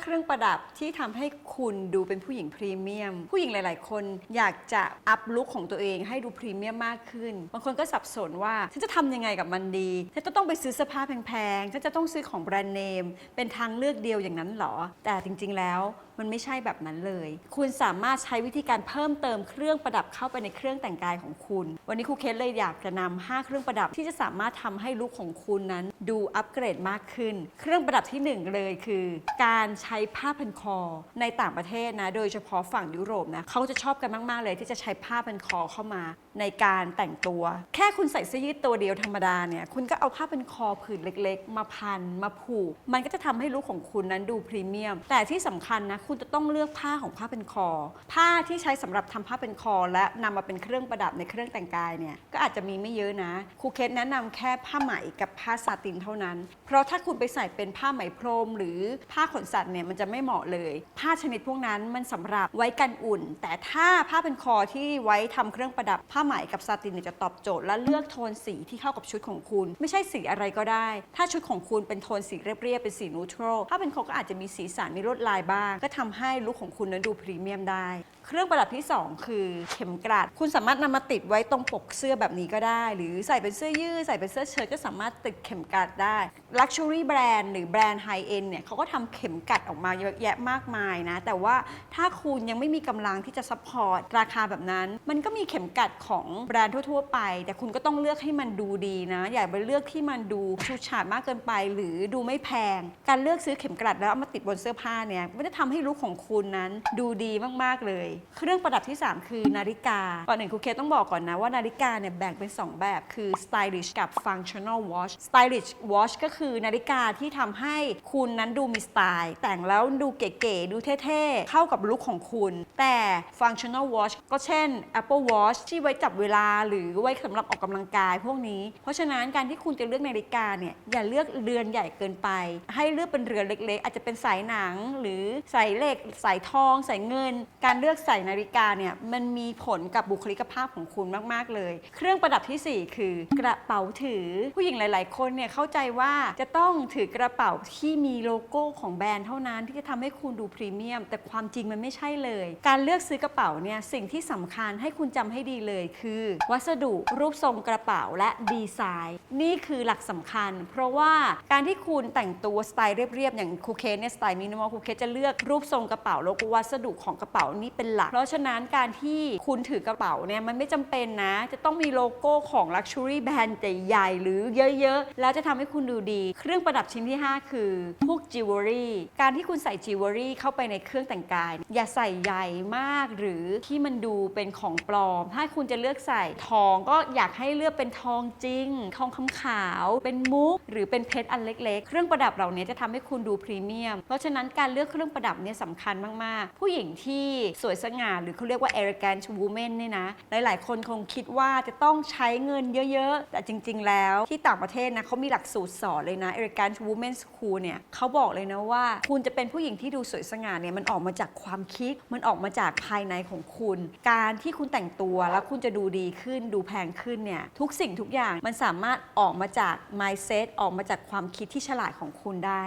เครื่องประดับที่ทำให้คุณดูเป็นผู้หญิงพรีเมียม ผู้หญิงหลาย ๆ คนอยากจะอัพลุคของตัวเองให้ดูพรีเมียมมากขึ้น บางคนก็สับสนว่า ฉันจะทำยังไงกับมันดี ฉันจะต้องไปซื้อเสื้อผ้าแพง ๆ ฉันจะต้องซื้อของแบรนด์เนม เป็นทางเลือกเดียวอย่างนั้นเหรอ แต่จริง ๆ แล้ว มันไม่ใช่แบบนั้นเลย คุณสามารถใช้วิธีการเพิ่มเติมเครื่องประดับเข้าไปในเครื่องแต่งกายของคุณ วันนี้ครูเคสเลยอยากจะนำ5เครื่องประดับที่จะสามารถทำให้ลุคของคุณนั้น ดูอัปเกรดมากขึ้น เครื่องประดับที่หนึ่งเลยคือ การใช้ผ้าพันคอในต่างประเทศนะ โดยเฉพาะฝั่งยุโรปนะเขาจะชอบกันมาก ๆ เลยที่จะใช้ผ้าพันคอเข้ามา ในการแต่งตัว แค่คุณใส่เสื้อยืดตัวเดียวธรรมดาเนี่ยคุณก็เอาผ้าพันคอผืนเล็ก ๆ มาพันมาผูก มันก็จะทำให้ลุคของคุณนั้นดูพรีเมียม แต่ที่สำคัญนะคุณจะต้องเลือกผ้าของผ้าเป็นคอ ผ้าที่ใช้สำหรับทำผ้าเป็นคอ และนำมาเป็นเครื่องประดับในเครื่องแต่งกายเนี่ยก็อาจจะมีไม่เยอะนะครูเคสแนะนำแค่ผ้าไหมกับผ้าซาตินเท่านั้น เพราะถ้าคุณไปใส่เป็นผ้าไหมพรม หรือผ้าขนสัตว์เนี่ยมันจะไม่เหมาะเลย ผ้าชนิดพวกนั้นมันสำหรับไว้กันอุ่น แต่ถ้าผ้าเป็นคอที่ไว้ทำเครื่องประดับผ้าไหมกับซาตินเนี่ยจะตอบโจทย์ และเลือกโทนสีที่เข้ากับชุดของคุณ ไม่ใช่สีอะไรก็ได้ ถ้าชุดของคุณเป็นโทนสีเรียบๆเป็นสีนูโตรผ้าเป็นคอก็อาจจะมีสีสันมีลวดลายบ้างก็ททำให้ลุคของคุณนั้นดูพรีเมียมได้ เครื่องประดับที่ 2 คือเข็มกลัด คุณสามารถนำมาติดไว้ตรงปกเสื้อแบบนี้ก็ได้ หรือใส่เป็นเสื้อยืดใส่เป็นเสื้อเชิ้ตก็สามารถติดเข็มกลัดได้ Luxury แบรนด์หรือแบรนด์ไฮเอ็นเนี่ยเขาก็ทำเข็มกลัดออกมาเยอะแยะมากมายนะ แต่ว่าถ้าคุณยังไม่มีกำลังที่จะซัพพอร์ตราคาแบบนั้น มันก็มีเข็มกลัดของแบรนด์ทั่ว ๆ ไป แต่คุณก็ต้องเลือกให้มันดูดีนะ อย่าไปเลือกที่มันดูชูชาดมากเกินไป หรือดูไม่แพง การเลือกซื้อเข็มกลัดแล้วเอามาติดบนเสื้อผ้าเนี่ยมันจะทำให้ลุคของคุณนั้นดูดีมากๆเลย เครื่องประดับที่ 3 คือนาฬิกา ก่อนหนึ่งครูเคต้องบอกก่อนนะว่านาฬิกาเนี่ยแบ่งเป็น 2 แบบคือ stylish กับ functional watch stylish watch ก็คือนาฬิกาที่ทำให้คุณนั้นดูมีสไตล์ แต่งแล้วดูเก๋ๆดูเท่ๆ เข้ากับลุคของคุณ แต่ functional watch ก็เช่น Apple Watch ที่ไว้จับเวลาหรือไว้สำหรับออกกำลังกายพวกนี้ เพราะฉะนั้นการที่คุณจะเลือกนาฬิกาเนี่ยอย่าเลือกเรือนใหญ่เกินไป ให้เลือกเป็นเรือนเล็กๆ อาจจะเป็นสายหนังหรือสายเหล็กสายทองสายเงิน การเลือกใส่นาฬิกาเนี่ยมันมีผลกับบุคลิกภาพของคุณมาก ๆ เลย เครื่องประดับทีสี่ 4 คือกระเป๋าถือ ผู้หญิงหลาย ๆ คนเนี่ยเข้าใจว่าจะต้องถือกระเป๋าที่มีโลโก้ของแบรนด์เท่านั้นที่จะทำให้คุณดูพรีเมียม แต่ความจริงมันไม่ใช่เลย การเลือกซื้อกระเป๋าเนี่ยสิ่งที่สำคัญให้คุณจำให้ดีเลย คือ วัสดุรูปทรงกระเป๋าและดีไซน์ นี่คือหลักสำคัญ เพราะว่าการที่คุณแต่งตัวสไตล์เรียบๆอย่างคูเคสเนี่ยสไตล์มินิมอลคูเคสจะเลือกรูปทรงกระเป๋าแล้วก็วัสดุของกระเป๋านี่เป็นหลัก เพราะฉะนั้นการที่คุณถือกระเป๋าเนี่ยมันไม่จำเป็นนะ จะต้องมีโลโก้ของ Luxury Brand ใหญ่ๆหรือเยอะๆ แล้วจะทำให้คุณดูดี เครื่องประดับชิ้นที่ 5 คือพวกจิวเวลรี่การที่คุณใส่จิวเวลรี่เข้าไปในเครื่องแต่งกาย อย่าใส่ใหญ่มากหรือที่มันดูเป็นของปลอม ถ้าคุณจะเลือกใส่ทองก็อยากให้เลือกเป็นทองจริง ทองคำขาว เป็นมุก หรือเป็นเพชรอันเล็ก ๆ เครื่องประดับเหล่านี้จะทำให้คุณดูพรีเมียม เพราะฉะนั้นการเลือกเครื่องประดับเนี่ยเนี่ยสำคัญมาก ๆ ผู้หญิงที่สวยสง่าหรือเขาเรียกว่า elegant woman เนี่ยนะ หลาย ๆ คนคงคิดว่าจะต้องใช้เงินเยอะ ๆ แต่จริง ๆ แล้วที่ต่างประเทศนะเขามีหลักสูตรสอนเลยนะ elegant woman school เนี่ยเขาบอกเลยนะว่า คุณจะเป็นผู้หญิงที่ดูสวยสง่าเนี่ยมันออกมาจากความคิด มันออกมาจากภายในของคุณ การที่คุณแต่งตัวแล้วคุณจะดูดีขึ้น ดูแพงขึ้นเนี่ยทุกสิ่งทุกอย่างมันสามารถออกมาจาก mindset ออกมาจากความคิดที่ฉลาดของคุณได้